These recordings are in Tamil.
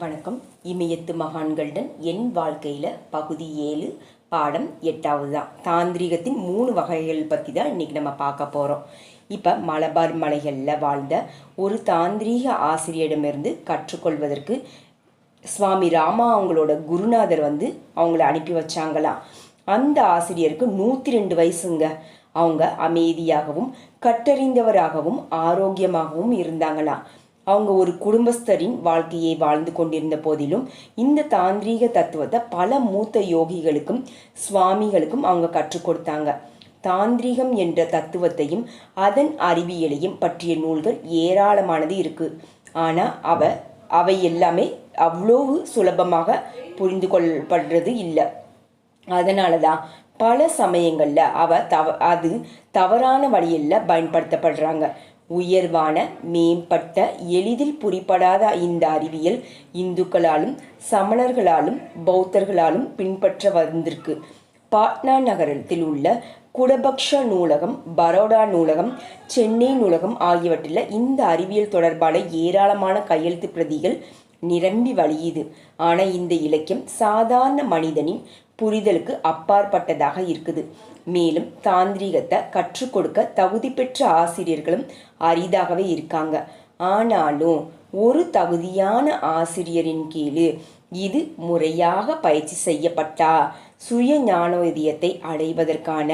வணக்கம். இமயத்து மகான்களுடன் என் வாழ்க்கையில் பகுதி ஏழு பாடம் எட்டாவது தான் தாந்திரிகத்தின் மூணு வகைகள் பற்றி தான் இன்றைக்கி நம்ம பார்க்க போகிறோம் இப்போ மலபார் மலைகளில் வாழ்ந்த ஒரு தாந்திரீக ஆசிரியரிடமிருந்து கற்றுக்கொள்வதற்கு சுவாமி ராமா அவங்களோட குருநாதர் வந்து அவங்கள அனுப்பி வச்சாங்களாம் அந்த ஆசிரியருக்கு நூற்றி ரெண்டு வயசுங்க. அவங்க அமைதியாகவும் கட்டறிந்தவராகவும் ஆரோக்கியமாகவும் இருந்தாங்களாம் அவங்க ஒரு குடும்பஸ்தரின் வாழ்க்கையை வாழ்ந்து கொண்டிருந்த போதிலும் இந்த தாந்திரீக தத்துவத்தை பல மூத்த யோகிகளுக்கும் சுவாமிகளுக்கும் அவங்க கற்றுக் கொடுத்தாங்க. தாந்திரீகம் என்ற தத்துவத்தையும் அதன் அறிவியலையும் பற்றிய நூல்கள் ஏராளமானது இருக்கு. ஆனால் அவ அவை எல்லாமே அவ்வளவு சுலபமாக புரிந்து கொள்ளப்படுறது இல்லை. அதனால தான் பல சமயங்களில் அவ தவ அது தவறான வழியில் பயன்படுத்தப்படுறாங்க. உயர்வான மேம்பட்ட எளிதில் புரிபடாத இந்த அறிவியல் இந்துக்களாலும் சமணர்களாலும் பௌத்தர்களாலும் பின்பற்ற வந்திருக்கு. பாட்னா நகரத்தில் உள்ள குடபக்ஷ நூலகம் பரோடா நூலகம் சென்னை நூலகம் ஆகியவற்றில் இந்த அறிவியல் தொடர்பான ஏராளமான கையெழுத்து பிரதிகள் நிரம்பி வழியுது. ஆனால் இந்த இலக்கியம் சாதாரண மனிதனின் புரிதலுக்கு அப்பாற்பட்டதாக இருக்குது. மேலும் தாந்திரிகத்தை கற்றுக் கொடுக்க தகுதி பெற்ற ஆசிரியர்களும் அரிதாகவே இருக்காங்க. ஆனாலும் ஒரு தகுதியான ஆசிரியரின் கீழ் இது முறையாக பயிற்சி செய்யப்பட்டா சுய ஞானோதயத்தை அடைவதற்கான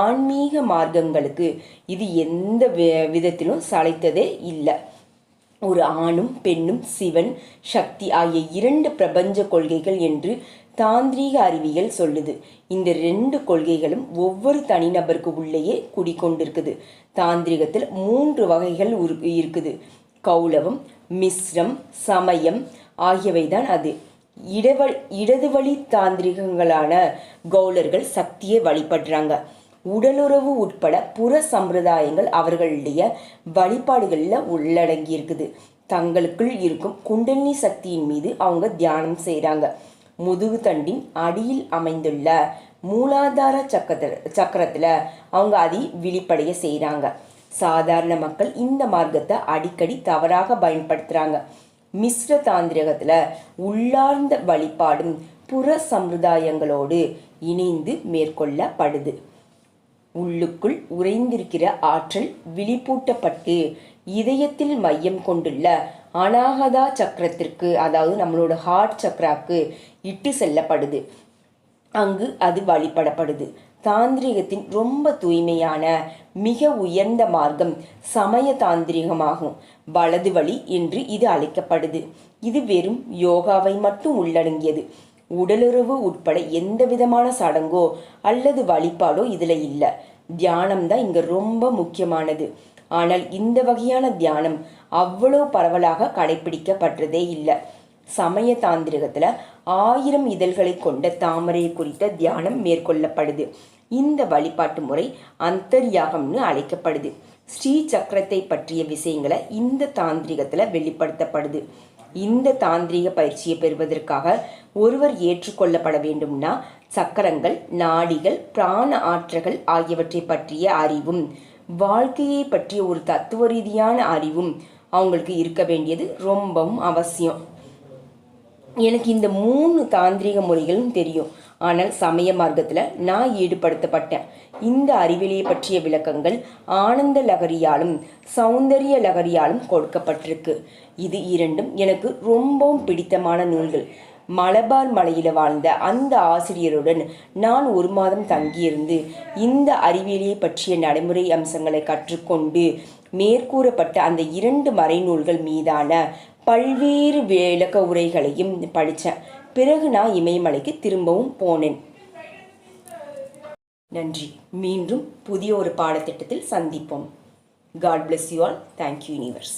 ஆன்மீக மார்க்கங்களுக்கு இது எந்த விதத்திலும் சளைத்ததே இல்லை. ஒரு ஆணும் பெண்ணும் சிவன் சக்தி ஆகிய இரண்டு பிரபஞ்ச கொள்கைகள் என்று தாந்திரீக அறிவியல் சொல்லுது. இந்த ரெண்டு கொள்கைகளும் ஒவ்வொரு தனிநபருக்கு உள்ளேயே குடிக்கொண்டிருக்குது. தாந்திரிகத்தில் மூன்று வகைகள் இருக்குது. கௌலவம் மிஸ்ரம் சமயம் ஆகியவை தான் அது. இடவழி இடது வழி தாந்திரிகங்களான கௌலர்கள் சக்தியை வழிபடுறாங்க. உடலுறவு உட்பட புற சம்பிரதாயங்கள் அவர்களுடைய வழிபாடுகளில் உள்ளடங்கி இருக்குது தங்களுக்குள் இருக்கும் குண்டலினி சக்தியின் மீது அவங்க தியானம் செய்கிறாங்க முதுகு தண்டின் அடியில் அமைந்துள்ள மூலாதார சக்கர சக்கரத்தில் அவங்க அதை விழிப்படைய செய்கிறாங்க சாதாரண மக்கள் இந்த மார்க்கத்தை அடிக்கடி தவறாக பயன்படுத்துகிறாங்க மிஸ்ர தாந்திரகத்தில் உள்ளார்ந்த வழிபாடும் புற சம்பிரதாயங்களோடு இணைந்து மேற்கொள்ளப்படுது. உள்ளுக்குள் உறைந்திருக்கிற ஆற்றல் விழிப்பூட்டப்பட்டு இதயத்தில் மையம் கொண்டுள்ள அனாகதா சக்கரத்திற்கு அதாவது நம்மளோட ஹார்ட் சக்கராக்கு இட்டு செல்லப்படுது. அங்கு அது வழிபடப்படுது. தாந்திரிகத்தின் ரொம்ப தூய்மையான மிக உயர்ந்த மார்க்கம் சமய தாந்திரிகமாகும். வலது வழி என்று இது அழைக்கப்படுது. இது வெறும் யோகாவை மட்டும் உள்ளடங்கியது. உடலுறவு உட்பட எந்த விதமான சடங்கோ அல்லது வழிபாடோ இதில் இல்லை. தியானம் தான் இங்கே ரொம்ப முக்கியமானது. ஆனால் இந்த வகையான தியானம் அவ்வளோ பரவலாக கடைபிடிக்கப்பட்டதே இல்லை. சமய தாந்திரிகத்தில் ஆயிரம் இதழ்களை கொண்ட தாமரை குறித்த தியானம் மேற்கொள்ளப்படுது. இந்த வழிபாட்டு முறை அந்தர்யாகம்னு அழைக்கப்படுது. ஸ்ரீ சக்கரத்தை பற்றிய விஷயங்களை இந்த தாந்திரிகத்தில் வெளிப்படுத்தப்படுது. இந்த தாந்திரிக பயிற்சியை பெறுவதற்காக ஒருவர் ஏற்றுக்கொள்ளப்பட வேண்டும்னா சக்கரங்கள் நாடிகள் பிராண ஆற்றல்கள் ஆகியவற்றை பற்றிய அறிவும் வாழ்க்கையை பற்றிய ஒரு தத்துவ ரீதியான அறிவும் அவங்களுக்கு இருக்க வேண்டியது ரொம்பவும் அவசியம். எனக்கு இந்த மூணு தாந்திரிக முறைகளும் தெரியும். ஆனால் சமய மார்க்கத்தில் நான் ஈடுபடுத்தப்பட்டேன். இந்த அறிவியலை பற்றிய விளக்கங்கள் ஆனந்த லகரியாலும் சௌந்தரிய லகரியாலும் கொடுக்கப்பட்டிருக்கு. இது இரண்டும் எனக்கு ரொம்பவும் பிடித்தமான நூல்கள். மலபார் மலையில் வாழ்ந்த அந்த ஆசிரியருடன் நான் ஒரு மாதம் தங்கியிருந்து இந்த அறிவியலை பற்றிய நடைமுறை அம்சங்களை கற்றுக்கொண்டு மேற்கூறப்பட்ட அந்த இரண்டு மறைநூல்கள் மீதான பல்வேறு விளக்க உரைகளையும் படித்தேன் பிறகு நான் இமயமலைக்கு திரும்பவும் போனேன். நன்றி. மீண்டும் புதிய ஒரு பாடத்திட்டத்தில் சந்திப்போம். God bless you all thank you universe